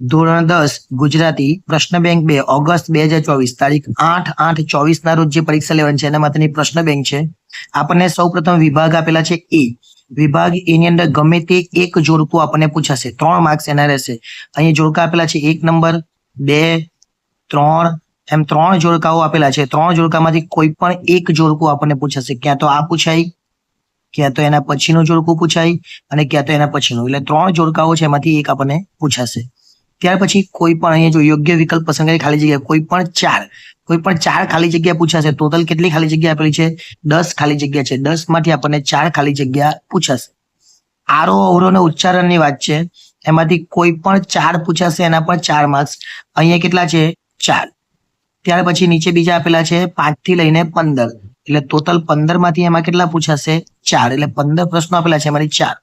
ધોરણ દસ, ગુજરાતી, પ્રશ્ન બેંક બે, ઓગસ્ટ બે હજાર ચોવીસ, તારીખ આઠ આઠ ચોવીસ ના રોજ જે પરીક્ષા લેવાની છે, એના માટેની પ્રશ્ન બેંક છે. આપણને સૌ પ્રથમ વિભાગ આપેલા છે એ. વિભાગ એની અંદર ગમે તે એક જોડકું આપણને પૂછાશે. ત્રણ માર્ક્સ એના રહેશે. અહીંયા જોડકા આપેલા છે એક નંબર, બે, ત્રણ, એમ ત્રણ જોડકાઓ આપેલા છે. ત્રણ જોડકામાંથી કોઈ પણ એક જોડકું આપણને પૂછાશે. ક્યાં તો આ પૂછાય, ક્યાં તો એના પછીનું જોડકું પૂછાય અને ક્યાં તો એના પછીનું. એટલે ત્રણ જોડકાઓ છે, એમાંથી એક આપણને પૂછાશે. ત્યાર પછી કોઈ પણ અહીંયા જો યોગ્ય વિકલ્પ પસંદ કરી ખાલી જગ્યા, કોઈ પણ ચાર, કોઈ પણ ચાર ખાલી જગ્યા પૂછાશે ટોટલ કેટલી ખાલી જગ્યા આપેલી છે? દસ ખાલી જગ્યા છે. દસમાંથી આપણને ચાર ખાલી જગ્યા પૂછાશે. આરો અવરો અને ઉચ્ચારણની વાત છે. એમાંથી કોઈ પણ ચાર પૂછાશે, એના પણ ચાર માર્ક્સ અહીંયા કેટલા છે? ચાર. ત્યાર પછી નીચે બીજા આપેલા છે પાંચથી લઈને પંદર. એટલે ટોટલ પંદરમાંથી એમાં કેટલા પૂછાશે? ચાર. એટલે પંદર પ્રશ્નો આપેલા છે, એમાંથી ચાર.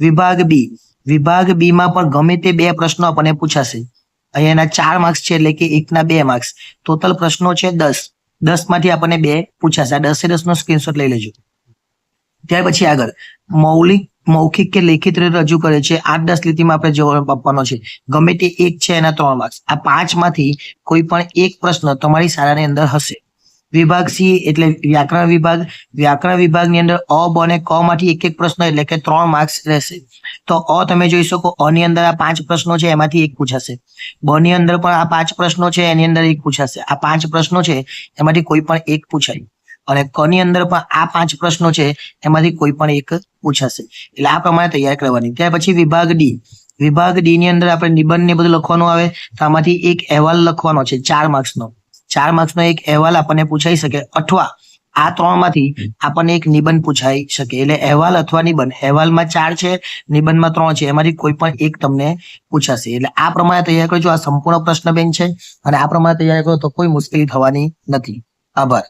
વિભાગ બી. વિભાગ બી માં પણ ગમે તે બે પ્રશ્નો આપણને પૂછાશે. અહીંયા એના ચાર માર્ક્સ છે એટલે કે એકના બે માર્ક્સ ટોટલ પ્રશ્નો છે દસ. દસમાંથી આપણને બે પૂછાશે. આ દસે દસ નો સ્ક્રીનશોટ લઈ લેજો. ત્યાર પછી આગળ. મૌલિક, મૌખિક કે લેખિત રીતે રજૂ કરે છે. આઠ દસ લીટીમાં આપણે જવાબ આપવાનો છે. ગમે તે એક છે એના ત્રણ માર્ક્સ આ પાંચમાંથી કોઈ પણ એક પ્રશ્ન તમારી શાળાની અંદર હશે. વિભાગ સી એટલે વ્યાકરણ વિભાગ. વ્યાકરણ વિભાગની અંદર અ, બ અને ક માંથી એક એક પ્રશ્ન એટલે કે ત્રણ માર્ક્સ રહેશે. તો અ તમે જોઈ શકો, અ ની અંદર આ પાંચ પ્રશ્નો છે, એમાંથી એક પૂછાશે. બ ની અંદર પણ આ પાંચ પ્રશ્નો છે, એની અંદર એક પૂછાશે. આ પાંચ પ્રશ્નો છે, એમાંથી કોઈ પણ એક પૂછાય. અને ક ની અંદર પણ આ પાંચ પ્રશ્નો છે, એમાંથી કોઈ પણ એક પૂછાશે. એટલે આ પ્રમાણે તૈયાર કરવાની. ત્યાર પછી વિભાગ ડી. વિભાગ ડી ની અંદર આપણે નિબંધ ને બધું લખવાનું આવે, તો આમાંથી એક અહેવાલ લખવાનો છે, ચાર માર્ક્સનો ચાર માર્ક્સનો એક અહેવાલ આપણને પૂછાઈ શકે અથવા આ ત્રણમાંથી આપણને એક નિબંધ પૂછાઈ શકે. એટલે અહેવાલ અથવા નિબંધ. અહેવાલમાં ચાર છે નિબંધમાં ત્રણ છે. એમાંથી કોઈ પણ એક તમને પૂછાશે. એટલે આ પ્રમાણે તૈયાર કરજો. આ સંપૂર્ણ પ્રશ્ન બેંક છે. અને આ પ્રમાણે તૈયાર કરો તો કોઈ મુશ્કેલી થવાની નથી. આભાર.